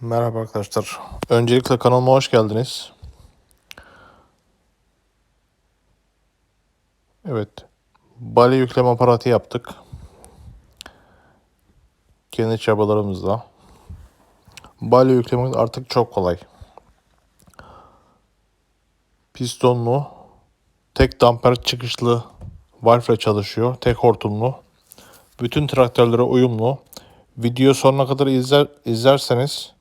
Merhaba arkadaşlar. Öncelikle kanalıma hoş geldiniz. Evet. Bale yükleme aparatı yaptık. Kendi çabalarımızla. Bale yüklemek artık çok kolay. Pistonlu, tek damper çıkışlı valfle çalışıyor. Tek hortumlu. Bütün traktörlere uyumlu. Video sonuna kadar izler, izlerseniz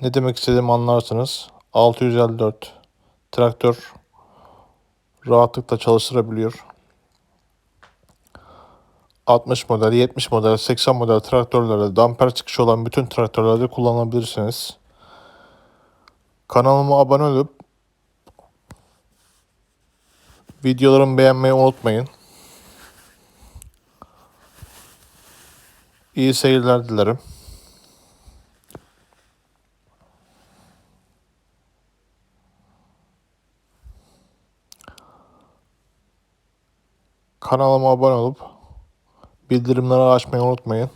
ne demek istediğimi anlarsınız. 654 traktör rahatlıkla çalıştırabiliyor. 60 model, 70 model, 80 model traktörlerde damper çıkışı olan bütün traktörlerde kullanabilirsiniz. Kanalıma abone olup videolarımı beğenmeyi unutmayın. İyi seyirler dilerim. Kanalıma abone olup bildirimleri açmayı unutmayın.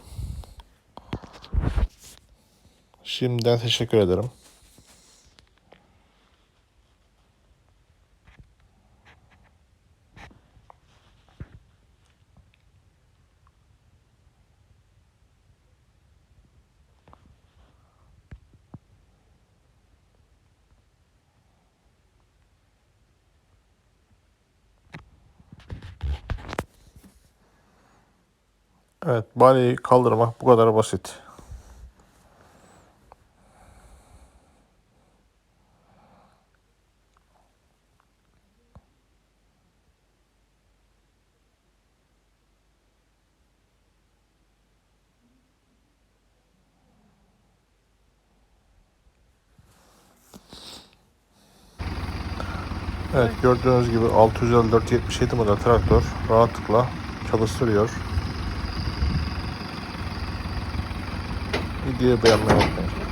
Şimdiden teşekkür ederim. Evet, baleyi kaldırmak bu kadar basit. Evet gördüğünüz gibi 654 77 model traktör rahatlıkla çalıştırıyor. Videoyu beğenmeyi unutmayın.